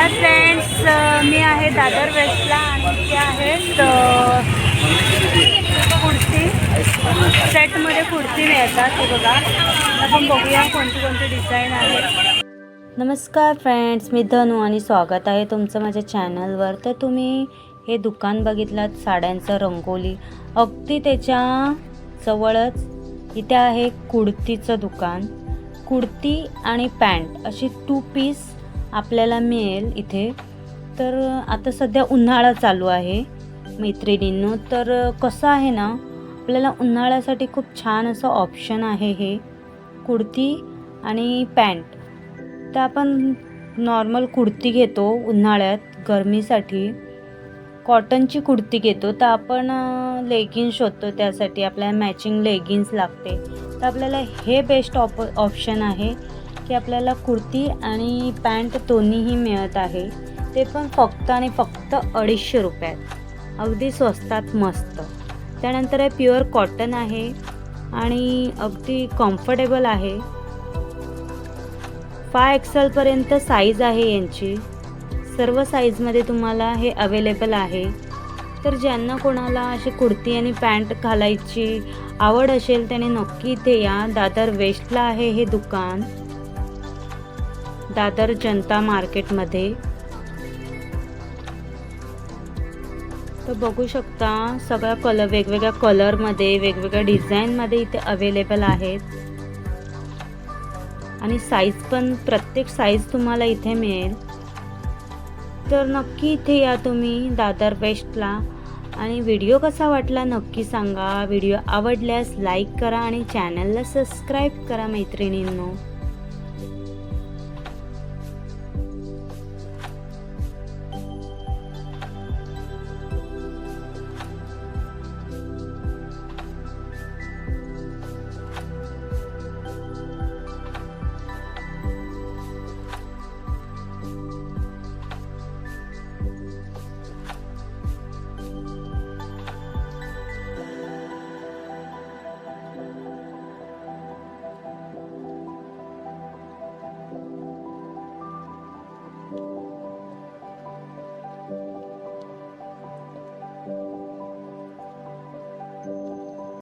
Hi friends मी आहे दादर वेस्टला आणि ते आहेत कुर्ती. सेटमध्ये कुर्ती मिळतात ते बघा. आपण बघूया कोणती कोणती डिझाईन आहे. नमस्कार फ्रेंड्स मी धनू आणि स्वागत आहे तुमचं माझ्या चॅनलवर. तर तुम्ही हे दुकान बघितलं साड्यांचं रंगोली. अगदी त्याच्या जवळच इथे आहे कुडतीचं दुकान. कुडती आणि पॅन्ट अशी टू पीस आपल्याला मिळेल इथे. तर आता सध्या उन्हाळा चालू आहे मैत्रिणींनो. तर कसं आहे ना आपल्याला उन्हाळ्यासाठी खूप छान असं ऑप्शन आहे हे. कुर्ती आणि पॅन्ट. तर आपण नॉर्मल कुर्ती घेतो उन्हाळ्यात गरमीसाठी. कॉटनची कुर्ती घेतो. तर आपण लेगिन्स शोधतो. त्यासाठी आपल्याला मॅचिंग लेगिन्स लागते. तर आपल्याला हे बेस्ट ऑप ऑप्शन आहे. की आपल्याला कुर्ती आणि पॅन्ट दोन्हीही मिळत आहे. ते पण फक्त आणि फक्त अडीचशे रुपयात. अगदी स्वस्तात मस्त. त्यानंतर हे प्युअर कॉटन आहे आणि अगदी कम्फर्टेबल आहे. फाय एक्सेलपर्यंत साईज आहे यांची. सर्व साईजमध्ये तुम्हाला हे अवेलेबल आहे. तर ज्यांना कोणाला अशी कुर्ती आणि पॅन्ट घालायची आवड असेल त्याने नक्की इथे या दादर वेस्टला आहे हे दुकान. दादर जनता मार्केटमध्ये. तर बघू शकता सगळ्या कलर वेगवेगळ्या कलरमध्ये वेगवेगळ्या डिझाईनमध्ये इथे अवेलेबल आहेत. आणि साईज पण प्रत्येक साईज तुम्हाला इथे मिळेल. तर नक्की इथे या तुम्ही दादर वेस्टला आणि व्हिडिओ कसा वाटला नक्की सांगा. व्हिडिओ आवडल्यास लाईक करा आणि चॅनलला सबस्क्राईब करा मैत्रिणींनो.